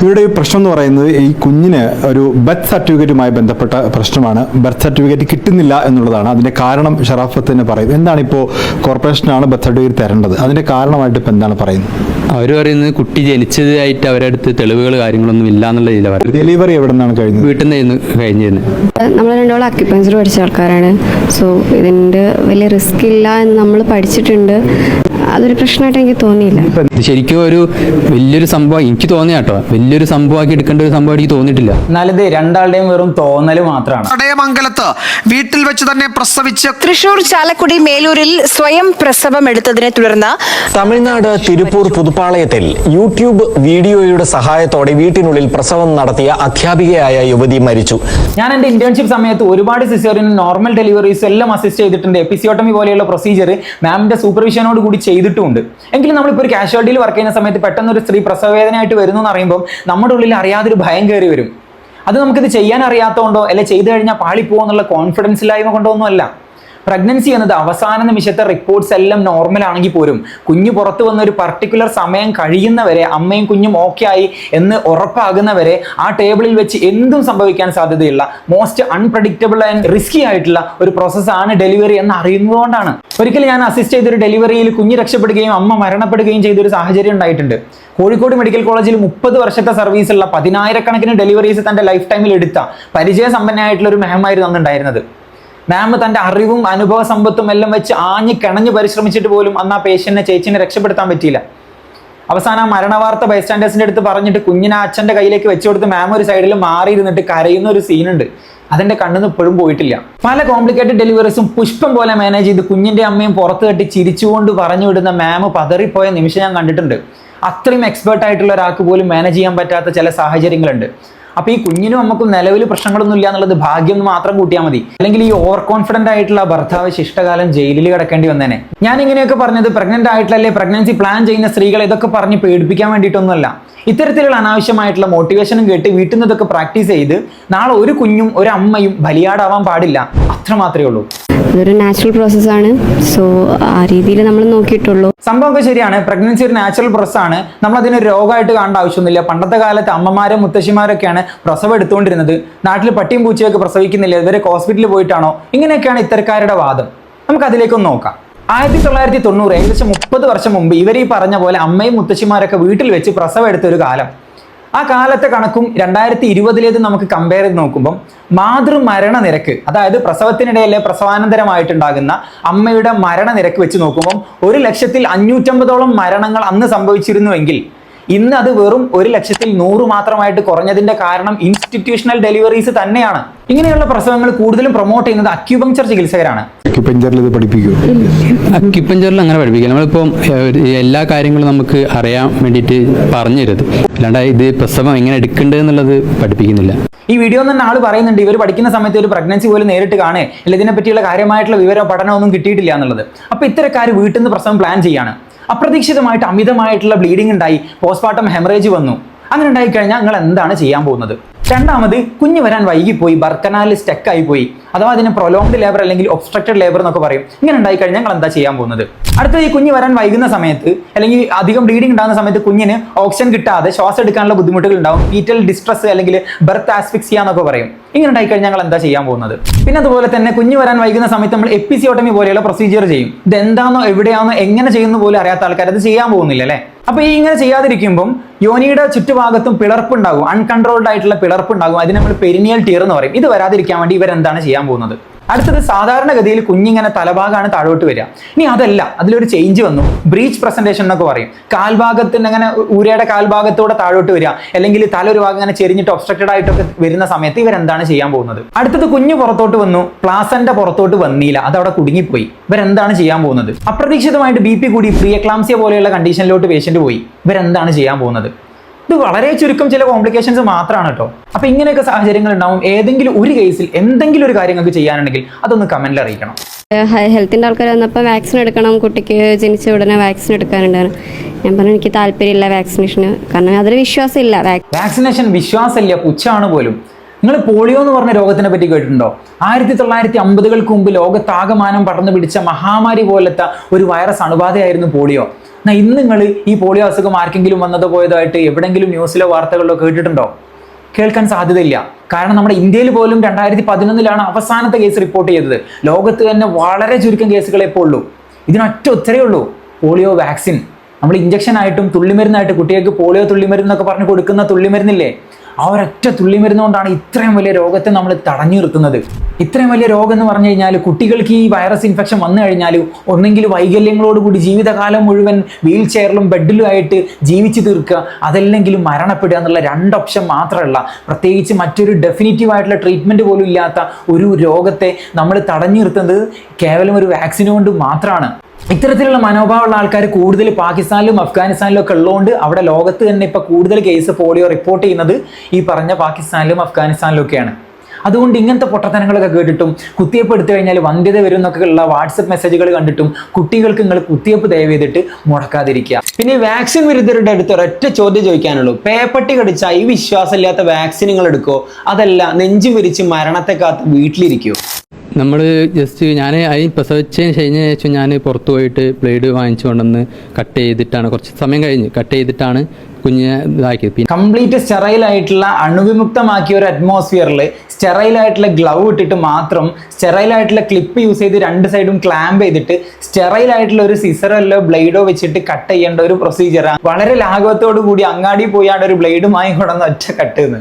ഇവരുടെ ഈ പ്രശ്നം എന്ന് പറയുന്നത് ഈ കുഞ്ഞിന് ഒരു ബർത്ത് സർട്ടിഫിക്കറ്റുമായി ബന്ധപ്പെട്ട പ്രശ്നമാണ്. ബർത്ത് സർട്ടിഫിക്കറ്റ് കിട്ടുന്നില്ല എന്നുള്ളതാണ്. അതിന്റെ കാരണം ഷറാഫത്ത് തന്നെ പറയുന്നത് എന്താണ് ഇപ്പോൾ കോർപ്പറേഷനാണ് ബർത്ത് സർട്ടിഫിക്കറ്റ് തരേണ്ടത്? അതിന്റെ കാരണമായിട്ട് ഇപ്പോൾ എന്താണ് പറയുന്നത്? അവർ പറയുന്നത് കുട്ടി ജനിച്ചതായിട്ട് അവരുടെ അടുത്ത് തെളിവുകൾ കാര്യങ്ങളൊന്നും ഇല്ല എന്നുള്ള രീതിയിലാണ് പറയുന്നത്. ഡെലിവറി എവിടെ നിന്നാണ് കഴിഞ്ഞത്? വീട്ടിൽ നിന്ന് കഴിഞ്ഞിരുന്നു നമ്മൾ രണ്ടോളം അക്യുപഞ്ചർ പഠിച്ച ആൾക്കാരാണ്. സോ ഇതിന്റെ വലിയ റിസ്ക് ഇല്ല എന്ന് നമ്മൾ പഠിച്ചിട്ടുണ്ട്. അതൊരു പ്രശ്നമായിട്ട് എനിക്ക് തോന്നിയില്ല. ഇത് ശരിക്കും ഒരു വലിയൊരു സംഭവം എനിക്ക് തോന്നിയ കേട്ടോ വലിയൊരു സംഭവമാക്കി എടുക്കേണ്ട ഒരു സംഭവം എനിക്ക് തോന്നിയിട്ടില്ല. എന്നാലിത് രണ്ടാളുടെയും വെറും തോന്നൽ മാത്രമാണ്. കടയമംഗലത്ത് വീട്ടിൽ വെച്ച് തന്നെ പ്രസവിച്ച് തൃശൂർ ചാലക്കുടി മേലൂരിൽ സ്വയം പ്രസവം എടുത്തതിനെ തുടർന്ന് തമിഴ്നാട് തിരുപ്പൂർ പുതുപ്പാളയത്തിൽ യൂട്യൂബ് വീഡിയോയുടെ സഹായത്തോടെ വീട്ടിനുള്ളിൽ പ്രസവം നടത്തിയ അധ്യാപികയായ യുവതി മരിച്ചു. ഞാൻ എന്റെ ഇന്റേൺഷിപ്പ് സമയത്ത് ഒരുപാട് സിസേറിയൻ നോർമൽ ഡെലിവറീസ് എല്ലാം അസിസ്റ്റ് ചെയ്തിട്ടുണ്ട്. എപ്പിസിയോട്ടമി പോലെയുള്ള പ്രൊസീജിയർ മാമിന്റെ സൂപ്പർവിഷനോട് കൂടി ചെയ്തിട്ടുമുണ്ട്. എങ്കിലും നമ്മളിപ്പോൾ ഒരു കാഷ്വാലിറ്റിയിൽ വർക്ക് ചെയ്യുന്ന സമയത്ത് പെട്ടെന്ന് ഒരു സ്ത്രീ പ്രസവവേദനയായിട്ട് വരുന്നു എന്ന് പറയുമ്പോൾ നമ്മുടെ ഉള്ളിൽ അറിയാതൊരു ഭയം കയറി വരും. അത് നമുക്കിത് ചെയ്യാൻ അറിയാത്തതുകൊണ്ടോ അല്ലെ ചെയ്തു കഴിഞ്ഞാൽ പാളിപ്പോകുന്നുള്ള കോൺഫിഡൻസ് ഇല്ലായ്മ കൊണ്ടോ ഒന്നുമല്ല പ്രഗ്നൻസി എന്നത് അവസാന നിമിഷത്തെ റിപ്പോർട്ട്സ് എല്ലാം നോർമൽ ആണെങ്കിൽ പോലും കുഞ്ഞ് പുറത്തു വന്ന ഒരു പർട്ടിക്കുലർ സമയം കഴിയുന്നവരെ അമ്മയും കുഞ്ഞും ഓക്കെ ആയി എന്ന് ഉറപ്പാകുന്നവരെ ആ ടേബിളിൽ വെച്ച് എന്തും സംഭവിക്കാൻ സാധ്യതയുള്ള മോസ്റ്റ് അൺപ്രഡിക്റ്റബിൾ ആൻഡ് റിസ്കി ആയിട്ടുള്ള ഒരു പ്രോസസ്സാണ് ഡെലിവറി എന്ന് അറിയുന്നതുകൊണ്ടാണ്. ഒരിക്കലും ഞാൻ അസിസ്റ്റ് ചെയ്തൊരു ഡെലിവറിയിൽ കുഞ്ഞ് രക്ഷപ്പെടുകയും അമ്മ മരണപ്പെടുകയും ചെയ്തൊരു സാഹചര്യം ഉണ്ടായിട്ടുണ്ട്. കോഴിക്കോട് മെഡിക്കൽ കോളേജിൽ മുപ്പത് വർഷത്തെ സർവീസുള്ള പതിനായിരക്കണക്കിന് ഡെലിവറീസ് തന്റെ ലൈഫ് ടൈമിൽ എടുത്ത പരിചയസമ്പന്നയായിട്ടുള്ള ഒരു മെഹമായിരുന്നു അന്ന് ഉണ്ടായിരുന്നത് മാം തന്റെ അറിവും അനുഭവ സമ്പത്തും എല്ലാം വെച്ച് ആഞ്ഞു കിണഞ്ഞു പരിശ്രമിച്ചിട്ട് പോലും അന്ന് ആ പേഷ്യന്റിനെ ചേച്ചിനെ രക്ഷപ്പെടുത്താൻ പറ്റിയില്ല. അവസാനം ആ മരണവാർത്ത ബൈസ്റ്റാൻഡേഴ്സിന്റെ അടുത്ത് പറഞ്ഞിട്ട് കുഞ്ഞിനെ അച്ഛന്റെ കയ്യിലേക്ക് വെച്ചു കൊടുത്ത് മാം ഒരു സൈഡിൽ മാറിയിരുന്നിട്ട് കരയുന്ന ഒരു സീനുണ്ട്. അതിന്റെ കണ്ണിന്ന് ഇപ്പോഴും പോയിട്ടില്ല. പല കോംപ്ലിക്കേറ്റഡ് ഡെലിവറീസും പുഷ്പം പോലെ മാനേജ് ചെയ്ത് കുഞ്ഞിന്റെ അമ്മയും പുറത്തു കെട്ടി ചിരിച്ചുകൊണ്ട് പറഞ്ഞു വിടുന്ന മാം പതറിപ്പോയ നിമിഷം ഞാൻ കണ്ടിട്ടുണ്ട്. അത്രയും എക്സ്പേർട്ട് ആയിട്ടുള്ള ഒരാൾക്ക് പോലും മാനേജ് ചെയ്യാൻ പറ്റാത്ത ചില സാഹചര്യങ്ങളുണ്ട്. അപ്പൊ ഈ കുഞ്ഞിനും നമുക്ക് നിലവിൽ പ്രശ്നങ്ങളൊന്നും ഇല്ല എന്നുള്ളത് ഭാഗ്യം മാത്രം കൂട്ടിയാൽ മതി. അല്ലെങ്കിൽ ഈ ഓവർ കോൺഫിഡന്റ് ആയിട്ടുള്ള ഭർത്താവ് ശിഷ്ടകാലം ജയിലിൽ കിടക്കേണ്ടി വന്നേനെ. ഞാൻ ഇങ്ങനെയൊക്കെ പറഞ്ഞത് പ്രഗ്നന്റ് ആയിട്ടുള്ള പ്രഗ്നൻസി പ്ലാൻ ചെയ്യുന്ന സ്ത്രീകളെ ഇതൊക്കെ പറഞ്ഞ് പേടിപ്പിക്കാൻ വേണ്ടിയിട്ടൊന്നുമല്ല. ഇത്തരത്തിലുള്ള അനാവശ്യമായിട്ടുള്ള മോട്ടിവേഷനും കേട്ട് വീട്ടിൽ നിന്ന് പ്രാക്ടീസ് ചെയ്ത് നാളെ ഒരു കുഞ്ഞും ഒരു അമ്മയും ബലിയാടാവാൻ പാടില്ല. അത്ര മാത്രമേ ഉള്ളൂ. ഇതൊരു നാച്ചുറൽ പ്രോസസ്സാണ് സോ ആ രീതിയിൽ നമ്മൾ നോക്കിയിട്ടുള്ളൂ. സംഭവമൊക്കെ ശരിയാണ്. പ്രഗ്നൻസി ഒരു നാച്ചുറൽ പ്രോസസ്സാണ് നമ്മൾ അതിന് രോഗമായിട്ട് കാണേണ്ട ആവശ്യമൊന്നുമില്ല. പണ്ടത്തെ കാലത്ത് അമ്മമാരും മുത്തശ്ശിമാരൊക്കെയാണ് പ്രസവം എടുത്തുകൊണ്ടിരുന്നത്. നാട്ടിൽ പട്ടിയും പൂച്ചയൊക്കെ പ്രസവിക്കുന്നില്ല. ഇവരെ ഹോസ്പിറ്റലിൽ പോയിട്ടാണോ? ഇങ്ങനെയൊക്കെയാണ് ഇത്തരക്കാരുടെ വാദം. നമുക്ക് അതിലേക്കൊന്ന് നോക്കാം. ആയിരത്തി തൊള്ളായിരത്തി തൊണ്ണൂറ് ഏകദേശം മുപ്പത് വർഷം മുമ്പ് ഇവർ ഈ പറഞ്ഞ പോലെ അമ്മയും മുത്തശ്ശിമാരൊക്കെ വീട്ടിൽ വെച്ച് പ്രസവം എടുത്തൊരു കാലം. ആ കാലത്തെ കണക്കും രണ്ടായിരത്തി ഇരുപതിലേത് നമുക്ക് കമ്പയർ ചെയ്ത് നോക്കുമ്പോൾ മാതൃമരണ നിരക്ക് അതായത് പ്രസവത്തിനിടയിലെ പ്രസവാനന്തരമായിട്ടുണ്ടാകുന്ന അമ്മയുടെ മരണനിരക്ക് വെച്ച് നോക്കുമ്പോൾ ഒരു ലക്ഷത്തിൽ അഞ്ഞൂറ്റമ്പതോളം മരണങ്ങൾ അന്ന് സംഭവിച്ചിരുന്നുവെങ്കിൽ ഇന്ന് അത് വെറും ഒരു ലക്ഷത്തിൽ നൂറ് മാത്രമായിട്ട് കുറഞ്ഞതിന്റെ കാരണം ഇൻസ്റ്റിറ്റ്യൂഷണൽ ഡെലിവറീസ് തന്നെയാണ്. ഇങ്ങനെയുള്ള പ്രസവങ്ങൾ കൂടുതലും പ്രൊമോട്ട് ചെയ്യുന്നത് അക്യുപഞ്ചർ ചികിത്സകരാണ്. അക്യുപഞ്ചറിൽ ഇത് പഠിപ്പിക്കും. അക്യുപഞ്ചറിൽ അങ്ങനെ പഠിപ്പിക്കുക നമ്മളിപ്പം എല്ലാ കാര്യങ്ങളും നമുക്ക് അറിയാൻ വേണ്ടിയിട്ട് പറഞ്ഞു തരുത് അല്ലാണ്ട് ഇത് പ്രസവം എങ്ങനെ എടുക്കേണ്ടത് എന്നുള്ളത് പഠിപ്പിക്കുന്നില്ല. ഈ വീഡിയോ തന്നെ ആൾ പറയുന്നുണ്ട് ഇവർ പഠിക്കുന്ന സമയത്ത് ഒരു പ്രഗ്നൻസി പോലും നേരിട്ട് കാണേ. അല്ല ഇതിനെപ്പറ്റിയുള്ള കാര്യമായിട്ടുള്ള വിവരം പഠനമൊന്നും കിട്ടിയിട്ടില്ല എന്നുള്ളത്. അപ്പൊ ഇത്തരക്കാർ വീട്ടിൽ നിന്ന് പ്രസവം പ്ലാൻ ചെയ്യാണ്. അപ്രതീക്ഷിതമായിട്ട് അമിതമായിട്ടുള്ള ബ്ലീഡിംഗ് ഉണ്ടായി. പോസ്റ്റ്മോർട്ടം ഹെമറേജ് വന്നു. അങ്ങനെ ഉണ്ടായിക്കഴിഞ്ഞാൽ നിങ്ങൾ എന്താണ് ചെയ്യാൻ പോകുന്നത്? രണ്ടാമത് കുഞ്ഞ് വരാൻ വൈകിപ്പോയി ബർക്കനാലിൽ സ്റ്റക്ക് ആയി പോയി അഥവാ അതിന് പ്രൊലോങ്ഡ് ലേബർ അല്ലെങ്കിൽ ഒബ്സ്ട്രക്റ്റഡ് ലേബർ എന്നൊക്കെ പറയും. ഇങ്ങനെ ഉണ്ടായി കഴിഞ്ഞാൽ ഞങ്ങൾ എന്താ ചെയ്യാൻ പോകുന്നത്? അടുത്ത ഈ കുഞ്ഞ് വരാൻ വൈകുന്ന സമയത്ത് അല്ലെങ്കിൽ അധികം ബ്ലീഡിംഗ് ഉണ്ടാകുന്ന സമയത്ത് കുഞ്ഞിന് ഓക്സിജൻ കിട്ടാതെ ശ്വാസം എടുക്കാനുള്ള ബുദ്ധിമുട്ടുകൾ ഉണ്ടാവും ഫീറ്റൽ ഡിസ്ട്രസ് അല്ലെങ്കിൽ ബർത്ത് ആസ്ഫിക്സിയ എന്നൊക്കെ പറയും. ഇങ്ങനെ ഉണ്ടായി കഴിഞ്ഞാൽ ഞങ്ങൾ എന്താ ചെയ്യാൻ പോകുന്നത്? പിന്നെ അതുപോലെ തന്നെ കുഞ്ഞ് വരാൻ വൈകുന്ന സമയത്ത് നമ്മൾ എപ്പിസിയോട്ടമി പോലെയുള്ള പ്രൊസീജിയർ ചെയ്യും. ഇത് എന്താണോ എവിടെയാണോ എങ്ങനെ ചെയ്യുന്ന പോലും അറിയാത്ത ആൾക്കാർ അത് ചെയ്യാൻ പോകുന്നില്ല അല്ലേ? അപ്പൊ ഈ ഇങ്ങനെ ചെയ്യാതിരിക്കുമ്പം യോനിയുടെ ചുറ്റുഭാഗത്തും പിളർപ്പുണ്ടാകും. അൺകൺട്രോൾഡ് ആയിട്ടുള്ള പിളർപ്പുണ്ടാകും. അതിന് നമ്മൾ പെരിനിയൽ ടീർ എന്ന് പറയും. ഇത് വരാതിരിക്കാൻ വേണ്ടി ഇവരെന്താണ് ചെയ്യാൻ പോകുന്നത്? അടുത്തത് സാധാരണഗതിയിൽ കുഞ്ഞിങ്ങനെ തലഭാഗമാണ് താഴോട്ട് വരിക. ഇനി അതല്ല അതിലൊരു ചേഞ്ച് വന്നു. ബ്രീച്ച് പ്രസന്റേഷൻ എന്നൊക്കെ പറയും. കാൽഭാഗത്തിന് അങ്ങനെ ഊരയുടെ കാൽഭാഗത്തൂടെ താഴോട്ട് വരിക. അല്ലെങ്കിൽ തല ഒരു ഭാഗം അങ്ങനെ ചെരിഞ്ഞിട്ട് ഒബ്സ്ട്രക്റ്റഡ് ആയിട്ടൊക്കെ വരുന്ന സമയത്ത് ഇവരെന്താണ് ചെയ്യാൻ പോകുന്നത്? അടുത്തത് കുഞ്ഞ് പുറത്തോട്ട് വന്നു. പ്ലാസന്റെ പുറത്തോട്ട് വന്നില്ല. അത് അവിടെ കുടുങ്ങിപ്പോയി. ഇവരെന്താണ് ചെയ്യാൻ പോകുന്നത്? അപ്രതീക്ഷിതമായിട്ട് ബി പി കൂടി പ്രിയക്ലാംസിയ പോലെയുള്ള കണ്ടീഷനിലോട്ട് പേഷ്യന്റ് പോയി. ഇവരെന്താണ് ചെയ്യാൻ പോകുന്നത്? ഇത് വളരെ ചുരുക്കം ചില കോംപ്ലിക്കേഷൻസ് മാത്രമാണ് കേട്ടോ അപ്പൊ ഇങ്ങനെയൊക്കെ സാഹചര്യങ്ങൾ ഉണ്ടാവും. ഏതെങ്കിലും ഒരു കേസിൽ എന്തെങ്കിലും ഒരു കാര്യം നിങ്ങൾക്ക് ചെയ്യാനുണ്ടെങ്കിൽ അതൊന്ന് കമന്റിൽ അറിയിക്കണം. ഹെൽത്തിന്റെ ആൾക്കാർ വന്നപ്പോൾ വാക്സിൻ എടുക്കണം. കുട്ടിക്ക് ജനിച്ച ഉടനെ വാക്സിൻ എടുക്കാനുണ്ടായിരുന്നു. ഞാൻ പറഞ്ഞു എനിക്ക് താല്പര്യമില്ല വാക്സിനേഷന് കാരണം അതിൽ വിശ്വാസമില്ല. ഇല്ല വാക്സിനേഷൻ വിശ്വാസമില്ല. പുച്ഛമാണ് പോലും. നിങ്ങൾ പോളിയോ എന്ന് പറഞ്ഞ രോഗത്തിനെ പറ്റി കേട്ടിട്ടുണ്ടോ? ആയിരത്തി തൊള്ളായിരത്തി അമ്പതുകൾക്ക് മുമ്പ് ലോകത്താകമാനം പടർന്നു പിടിച്ച മഹാമാരി പോലത്തെ ഒരു വൈറസ് അണുബാധയായിരുന്നു പോളിയോ. എന്നാ ഇന്ന് നിങ്ങൾ ഈ പോളിയോ അസുഖം ആർക്കെങ്കിലും വന്നതോ പോയതായിട്ട് എവിടെങ്കിലും ന്യൂസിലോ വാർത്തകളിലോ കേട്ടിട്ടുണ്ടോ? കേൾക്കാൻ സാധ്യതയില്ല. കാരണം നമ്മുടെ ഇന്ത്യയിൽ പോലും രണ്ടായിരത്തി പതിനൊന്നിലാണ് അവസാനത്തെ കേസ് റിപ്പോർട്ട് ചെയ്തത്. ലോകത്ത് തന്നെ വളരെ ചുരുക്കം കേസുകളെ ഇപ്പോൾ ഉള്ളൂ. ഇതിനൊറ്റ ഉത്തരേ ഉള്ളൂ. Polio vaccine. നമ്മൾ ഇഞ്ചക്ഷൻ ആയിട്ടും തുള്ളിമരുന്നായിട്ട് കുട്ടികൾക്ക് പോളിയോ തുള്ളിമരുന്നൊക്കെ എന്നൊക്കെ പറഞ്ഞ് കൊടുക്കുന്ന തുള്ളിമരുന്നില്ലേ? ആ ഒരൊറ്റ തുള്ളി മരുന്ന് കൊണ്ടാണ് ഇത്രയും വലിയ രോഗത്തെ നമ്മൾ തടഞ്ഞു നിർത്തുന്നത്. ഇത്രയും വലിയ രോഗം എന്ന് പറഞ്ഞു കഴിഞ്ഞാൽ കുട്ടികൾക്ക് ഈ വൈറസ് ഇൻഫെക്ഷൻ വന്നു കഴിഞ്ഞാൽ ഒന്നെങ്കിൽ വൈകല്യങ്ങളോടുകൂടി ജീവിതകാലം മുഴുവൻ വീൽ ചെയറിലും ബെഡിലും ആയിട്ട് ജീവിച്ചു തീർക്കുക. അതല്ലെങ്കിൽ മരണപ്പെടുക എന്നുള്ള രണ്ട് ഓപ്ഷൻ മാത്രമല്ല. പ്രത്യേകിച്ച് മറ്റൊരു ഡെഫിനിറ്റീവ് ആയിട്ടുള്ള ട്രീറ്റ്മെന്റ് പോലും ഇല്ലാത്ത ഒരു രോഗത്തെ നമ്മൾ തടഞ്ഞു നിർത്തുന്നത് കേവലം ഒരു വാക്സിൻ കൊണ്ട് മാത്രമാണ്. ഇത്തരത്തിലുള്ള മനോഭാവമുള്ള ആൾക്കാർ കൂടുതൽ പാകിസ്ഥാനിലും അഫ്ഗാനിസ്ഥാനിലും ഒക്കെ ഉള്ളതുകൊണ്ട് അവിടെ ലോകത്ത് തന്നെ ഇപ്പോൾ കൂടുതൽ കേസ് പോളിയോ റിപ്പോർട്ട് ചെയ്യുന്നത് ഈ പറഞ്ഞ പാകിസ്ഥാനിലും അഫ്ഗാനിസ്ഥാനിലും ഒക്കെയാണ്. അതുകൊണ്ട് ഇങ്ങനത്തെ പൊട്ടത്തനങ്ങളൊക്കെ കേട്ടിട്ടും കുത്തിയപ്പ് എടുത്തു കഴിഞ്ഞാൽ വന്ധ്യത വരും ഉള്ള വാട്സപ്പ് മെസ്സേജുകൾ കണ്ടിട്ടും കുട്ടികൾക്ക് നിങ്ങൾ കുത്തിയപ്പ് ദയവ് ചെയ്തിട്ട് മുടക്കാതിരിക്കുക. പിന്നെ വാക്സിൻ വിരുദ്ധരുടെ അടുത്ത് ഒരൊറ്റ ചോദ്യം ചോദിക്കാനുള്ളൂ. പേപ്പട്ടി കടിച്ചാൽ ഈ വിശ്വാസമില്ലാത്ത വാക്സിനുകൾ എടുക്കോ അതല്ല നെഞ്ചു വിരിച്ച് മരണത്തെ കാത്ത് വീട്ടിലിരിക്കോ? നമ്മൾ ജസ്റ്റ് ഞാൻ അതിന് പ്രസവിച്ചതിന് കഴിഞ്ഞ ശേഷം ഞാൻ പുറത്തു പോയിട്ട് ബ്ലേഡ് വാങ്ങിച്ചു കൊണ്ടുവന്ന് കട്ട് ചെയ്തിട്ടാണ്. കുറച്ച് സമയം കഴിഞ്ഞ് കട്ട് ചെയ്തിട്ടാണ് കുഞ്ഞിനെ ഇതാക്കിയത്. കംപ്ലീറ്റ് സ്റ്റെറൈൽ ആയിട്ടുള്ള അണുവിമുക്തമാക്കിയ ഒരു അറ്റ്മോസ്ഫിയറിൽ സ്റ്റെറൈൽ ആയിട്ടുള്ള ഗ്ലൗ ഇട്ടിട്ട് മാത്രം സ്റ്റെറൈൽ ആയിട്ടുള്ള ക്ലിപ്പ് യൂസ് ചെയ്ത് രണ്ട് സൈഡും ക്ലാമ്പ് ചെയ്തിട്ട് സ്റ്റെറൈൽ ആയിട്ടുള്ള ഒരു സിസറല്ലോ ബ്ലേഡോ വെച്ചിട്ട് കട്ട് ചെയ്യേണ്ട ഒരു പ്രൊസീജിയറാണ് വളരെ ലാഘവത്തോടു കൂടി അങ്ങാടി പോയാണ്ട് ഒരു ബ്ലേഡുമായി കൊണ്ടുവന്ന് ഒറ്റ കട്ട് എന്ന്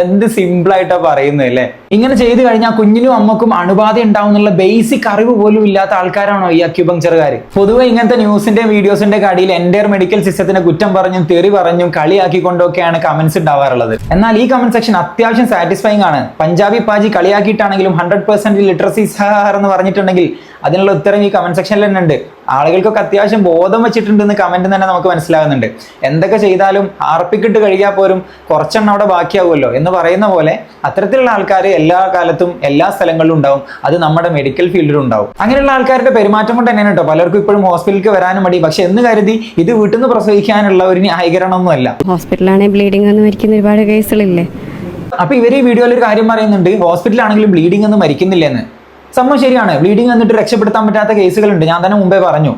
എന്ത് സിമ്പിൾ ആയിട്ടാ പറയുന്നത് അല്ലേ? ഇങ്ങനെ ചെയ്തു കഴിഞ്ഞാൽ കുഞ്ഞിനും അമ്മക്കും അണുബാധ ഉണ്ടാവുന്നുള്ള ബേസിക് അറിവ് പോലും ഇല്ലാത്ത ആൾക്കാരാണോ ഈ അക്യുപങ്ചറുകാർ പൊതുവെ ഇങ്ങനത്തെ ന്യൂസിന്റെ വീഡിയോസിന്റെ കടിയിൽ എന്റെ മെഡിക്കൽ സിസ്റ്റത്തിനെ കുറ്റം പറഞ്ഞും തെറി പറഞ്ഞും കളിയാക്കിക്കൊണ്ടൊക്കെയാണ് കമന്റ്സ് ഉണ്ടാവാറുള്ളത് എന്നാൽ ഈ കമന്റ് സെക്ഷൻ അത്യാവശ്യം സാറ്റിസ്ഫൈങ് ആണ്. പഞ്ചാബി പാജി കളിയാക്കിയിട്ടാണെങ്കിലും ഹൺഡ്രഡ് പെർസെന്റ് ലിറ്ററസി സഹാർ എന്ന് പറഞ്ഞിട്ടുണ്ടെങ്കിൽ അതിനുള്ള ഉത്തരം ഈ കമന്റ് സെക്ഷനിൽ തന്നെ ഉണ്ട്. ആളുകൾക്കൊക്കെ അത്യാവശ്യം ബോധം വെച്ചിട്ടുണ്ടെന്ന് കമന്റ് തന്നെ നമുക്ക് മനസ്സിലാകുന്നുണ്ട്. എന്തൊക്കെ ചെയ്താലും ആർപ്പിക്കിട്ട് കഴിയാൽ പോലും കുറച്ചെണ്ണം അവിടെ ബാക്കിയാവുമല്ലോ എന്ന് പറയുന്ന പോലെ അത്തരത്തിലുള്ള ആൾക്കാർ എല്ലാ കാലത്തും എല്ലാ സ്ഥലങ്ങളിലും ഉണ്ടാവും. അത് നമ്മുടെ മെഡിക്കൽ ഫീൽഡിലും ഉണ്ടാവും. അങ്ങനെയുള്ള ആൾക്കാരുടെ പെരുമാറ്റം കൊണ്ട് തന്നെയാണ് കേട്ടോ. പലർക്കും ഇപ്പോഴും ഹോസ്പിറ്റലിൽ വരാനും മടി. പക്ഷെ എന്ന് കരുതി ഇത് വീട്ടിൽ നിന്ന് പ്രസവിക്കാനുള്ള ഒരു ന്യായീകരണമൊന്നുമല്ല. ഹോസ്പിറ്റലാണെങ്കിൽ ബ്ലീഡിംഗ് ഒന്നും ഒരുപാട് കേസുകളില്ലേ അപ്പൊ ഇവർ ഈ വീഡിയോയിൽ ഒരു കാര്യം പറയുന്നുണ്ട് ഹോസ്പിറ്റലാണെങ്കിലും ബ്ലീഡിംഗ് ഒന്നും മരിക്കുന്നില്ലെന്ന്. സംഭവം ശരിയാണ്. ബ്ലീഡിംഗ് വന്നിട്ട് രക്ഷപ്പെടുത്താൻ പറ്റാത്ത കേസുകളുണ്ട്. ഞാൻ തന്നെ മുമ്പേ പറഞ്ഞു.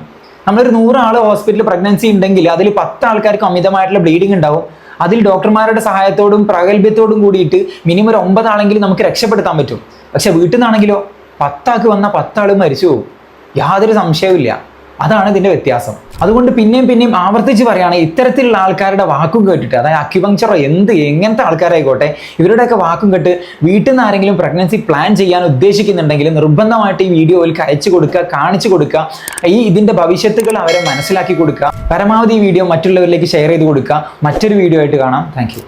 നമ്മളൊരു നൂറാൾ ഹോസ്പിറ്റലിൽ പ്രഗ്നൻസി ഉണ്ടെങ്കിൽ അതിൽ പത്ത് ആൾക്കാർക്ക് അമിതമായിട്ടുള്ള ബ്ലീഡിംഗ് ഉണ്ടാവും. അതിൽ ഡോക്ടർമാരുടെ സഹായത്തോടും പ്രഗത്ഭ്യത്തോടും കൂടിയിട്ട് മിനിമം ഒരു ഒമ്പതാളെങ്കിലും നമുക്ക് രക്ഷപ്പെടുത്താൻ പറ്റും. പക്ഷെ വീട്ടിൽ നിന്നാണെങ്കിലോ? പത്താൾക്ക് വന്ന പത്താൾ മരിച്ചു പോകും. യാതൊരു സംശയവുമില്ല. അതാണ് ഇതിന്റെ വ്യത്യാസം. അതുകൊണ്ട് പിന്നെയും പിന്നെയും ആവർത്തിച്ച് പറയുകയാണ് ഇത്തരത്തിലുള്ള ആൾക്കാരുടെ വാക്കും കേട്ടിട്ട് അതായത് അക്യുപങ്ചറോ എന്ത് എങ്ങനത്തെ ആൾക്കാരായിക്കോട്ടെ ഇവരുടെയൊക്കെ വാക്കും കേട്ട് വീട്ടിൽ നിന്ന് ആരെങ്കിലും പ്രഗ്നൻസി പ്ലാൻ ചെയ്യാൻ ഉദ്ദേശിക്കുന്നുണ്ടെങ്കിൽ നിർബന്ധമായിട്ട് ഈ വീഡിയോയിലേക്ക് അയച്ചു കൊടുക്കുക കാണിച്ചു കൊടുക്കുക ഈ ഇതിന്റെ ഭവിഷ്യത്തുകൾ അവരെ മനസ്സിലാക്കി കൊടുക്കുക പരമാവധി ഈ വീഡിയോ മറ്റുള്ളവരിലേക്ക് ഷെയർ ചെയ്ത് കൊടുക്കുക. മറ്റൊരു വീഡിയോ ആയിട്ട് കാണാം. താങ്ക്